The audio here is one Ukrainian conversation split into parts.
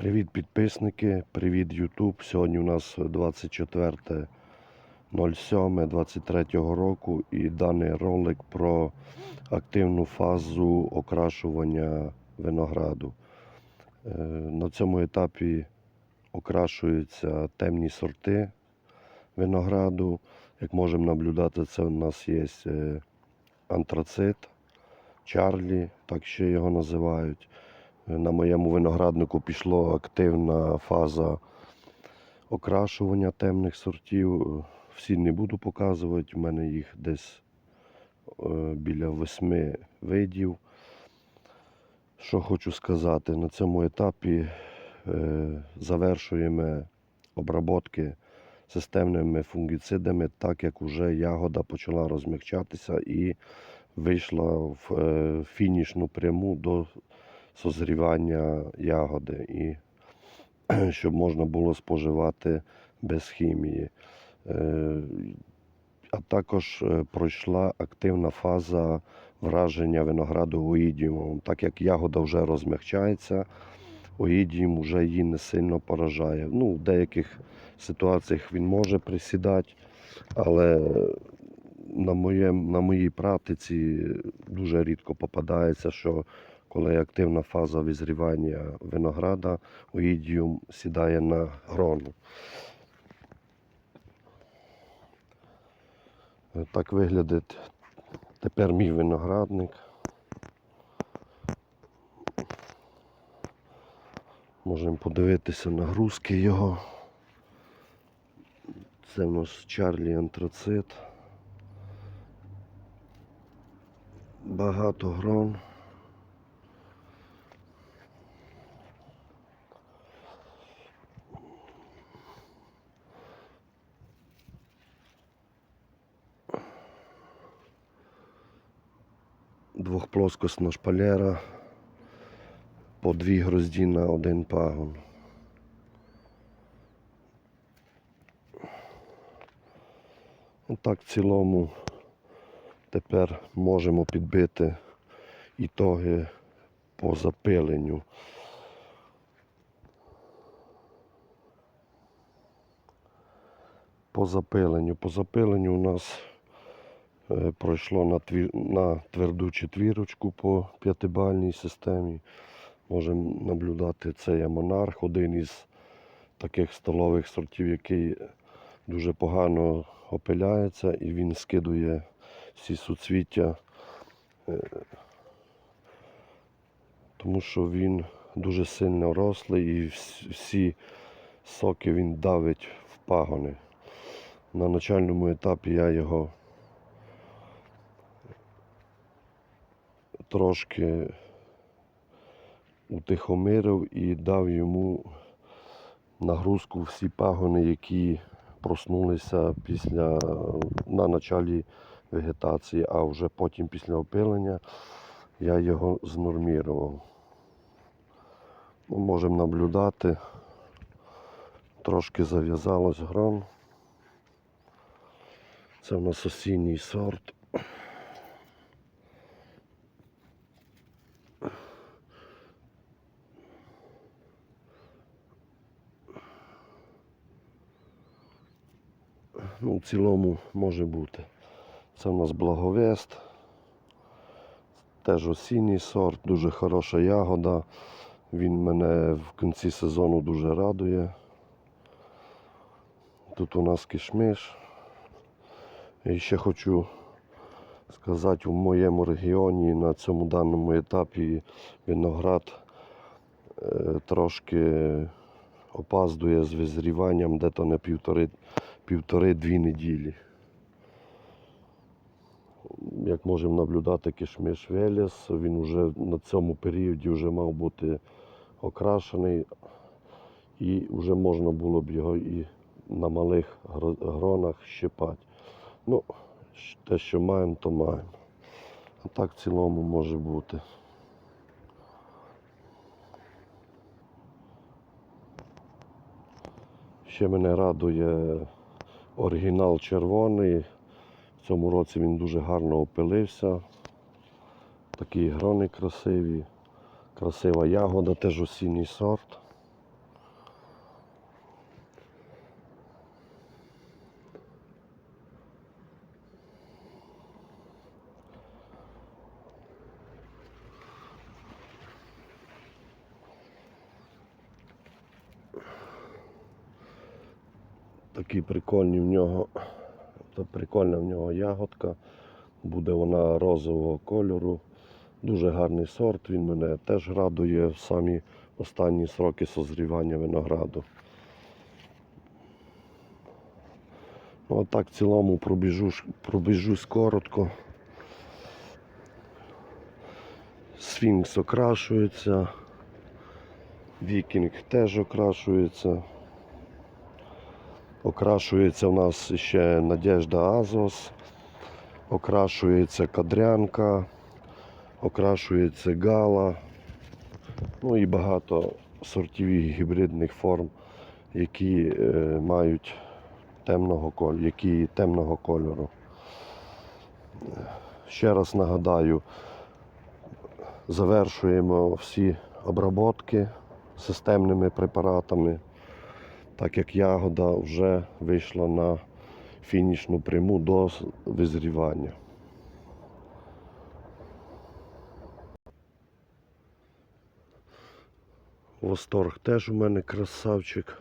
Привіт підписники, привіт Ютуб. Сьогодні у нас 24.07.23 року і даний ролик про активну фазу окрашування винограду. Е, На цьому етапі окрашуються темні сорти винограду. Як можемо наблюдати, це у нас є е, антрацит, Чарлі, так ще його називають. На моєму винограднику пішла активна фаза окрашування темних сортів. Всі не буду показувати, у мене їх десь е, біля восьми видів. Що хочу сказати, на цьому етапі е, завершуємо обработки системними фунгіцидами, так як вже ягода почала розмягчатися і вийшла в е, фінішну пряму до созрівання ягоди, і щоб можна було споживати без хімії. Е, А також е, пройшла активна фаза враження винограду оїдіумом. Так як ягода вже розмягчається, оїдіум вже її не сильно поражає. Ну, в деяких ситуаціях він може присідати, але на, моєм, на моїй практиці дуже рідко попадається, що коли активна фаза визрівання винограда, оїдіум сідає на грону. Так виглядить тепер мій виноградник. Можемо подивитися нагрузки його. Це в нас Чарлі антрацит. Багато грон. Двохплоскосна шпалера по дві грозді на один пагон. Отак в цілому тепер можемо підбити ітоги по запиленню. По запиленню. По запиленню у нас пройшло на, тві... на тверду четвірочку по п'ятибальній системі. Можемо наблюдати, це є монарх, один із таких столових сортів, який дуже погано опиляється і він скидує всі суцвіття, е, тому що він дуже сильно рослий і всі соки він давить в пагони. На начальному етапі я його трошки утихомирив і дав йому нагрузку всі пагони, які проснулися після на началі вегетації, а вже потім після опилення я його знормірував. Ну, можемо наблюдати, трошки зав'язалось грон. Це в нас осінній сорт. В цілому може бути. Це у нас благовест. Теж осінній сорт, дуже хороша ягода. Він мене в кінці сезону дуже радує. Тут у нас кишмиш. І ще хочу сказати, у моєму регіоні на цьому даному етапі виноград е, трошки опаздує з визріванням дето на півтори півтори-дві неділі. Як можемо наблюдати, кишмиш Велес, він вже на цьому періоді вже мав бути окрашений і вже можна було б його і на малих гронах щипати. Ну, те, що маємо, то маємо. А так в цілому може бути. Ще мене радує оригінал червоний. В цьому році він дуже гарно опилився. Такі грони красиві. Красива ягода, теж осінній сорт. Такі прикольні в нього. Та прикольна в нього ягодка. Буде вона розового кольору. Дуже гарний сорт. Він мене теж радує в самі останні сроки созрівання винограду. Ну, а так в цілому пробіжу, пробіжусь коротко. Сфінкс окрашується. Вікінг теж окрашується. Окрашується у нас ще Надежда Азос, окрашується Кадрянка, окрашується Гала. Ну і багато сортів гібридних форм, які е, мають темного кольору, які темного кольору. Ще раз нагадаю, завершуємо всі обработки системними препаратами, так як ягода вже вийшла на фінішну пряму до визрівання. Восторг теж у мене красавчик.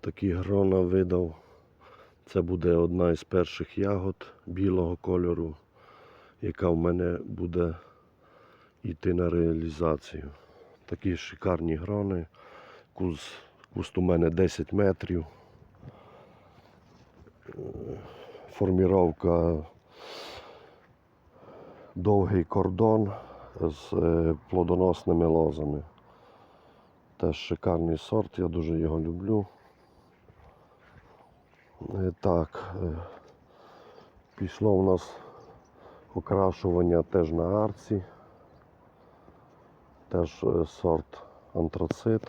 Такі грона видав. Це буде одна із перших ягод білого кольору, яка в мене буде йти на реалізацію. Такі шикарні грони. Куст, куст у мене 10 метрів. Форміровка довгий кордон з е, плодоносними лозами. Теж шикарний сорт, я дуже його люблю. Е, Так, е, пішло у нас окрашування теж на арці. Теж сорт антрацит.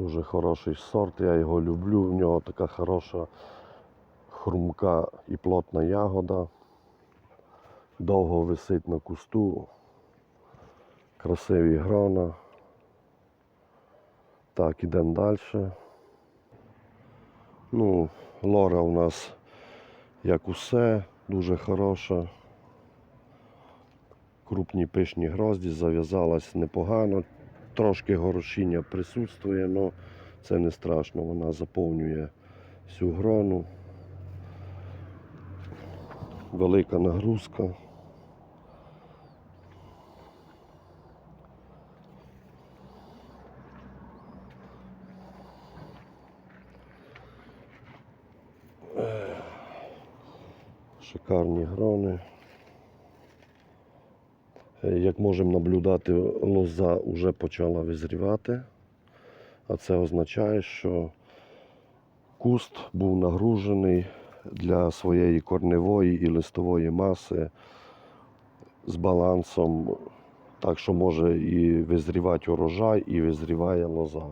Дуже хороший сорт, я його люблю. В нього така хороша хрумка і плотна ягода. Довго висить на кусту. Красиві грона. Так, ідемо далі. Ну, лора у нас як усе, дуже хороша. Крупні пишні грозді, зав'язалась непогано. Трошки горошіння присутствує, але це не страшно, вона заповнює всю грону. Велика нагрузка. Шикарні грони. Е, Як можемо наблюдати, лоза вже почала визрівати, а це означає, що куст був нагружений для своєї корневої і листової маси з балансом, так що може і визрівати урожай, і визріває лоза.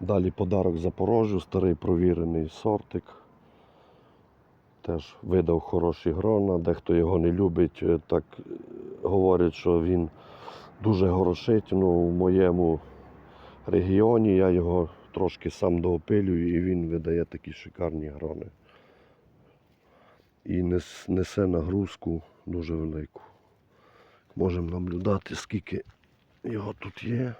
Далі подарок Запорожжю, старий провірений сортик. Теж видав хороші грона. Дехто його не любить, е, так е, говорять, що він дуже горошить. Ну, в моєму регіоні я його трошки сам доопилюю і він видає такі шикарні грони. І несе нагрузку дуже велику. Можемо наблюдати, скільки його тут є.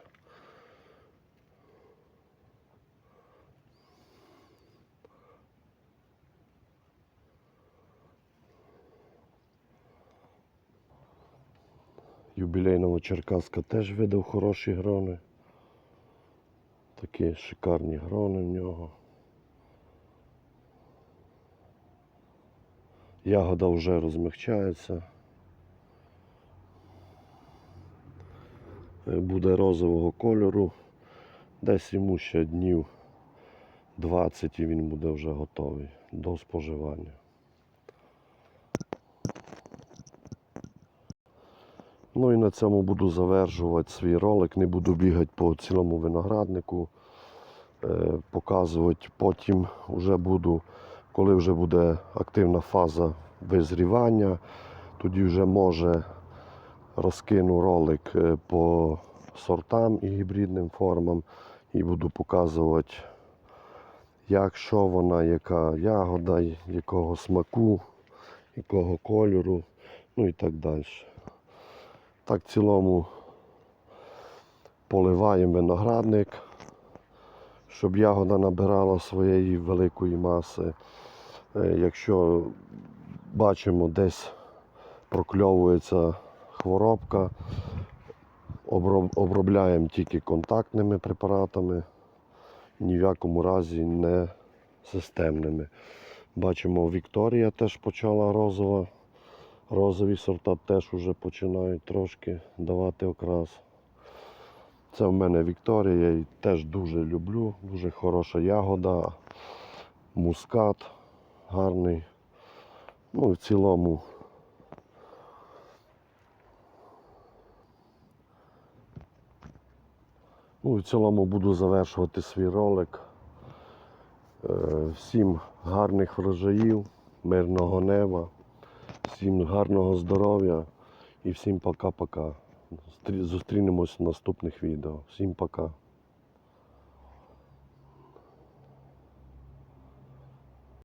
Юбілейного Черкаска теж видав хороші грони. Такі шикарні грони в нього. Ягода вже розмягчається. Е, Буде розового кольору. Десь йому ще днів 20 і він буде вже готовий до споживання. Ну і на цьому буду завершувати свій ролик. Не буду бігати по цілому винограднику, е, показувати. Потім вже буду, коли вже буде активна фаза визрівання, тоді вже може розкину ролик е, по сортам і гібридним формам і буду показувати, як що вона, яка ягода, якого смаку, якого кольору, ну і так далі. Так, в цілому поливаємо виноградник, щоб ягода набирала своєї великої маси. Е, Якщо бачимо десь прокльовується хворобка, обробляємо тільки контактними препаратами, ні в якому разі не системними. Бачимо, Вікторія теж почала розова. Розові сорта теж вже починають трошки давати окрас. Це в мене Вікторія, я її теж дуже люблю, дуже хороша ягода, мускат гарний. Ну і в цілому. Ну і в цілому буду завершувати свій ролик. Е, Всім гарних врожаїв, мирного неба, всім гарного здоров'я і всім пока-пока. Зустрінемось в наступних відео. Всім пока.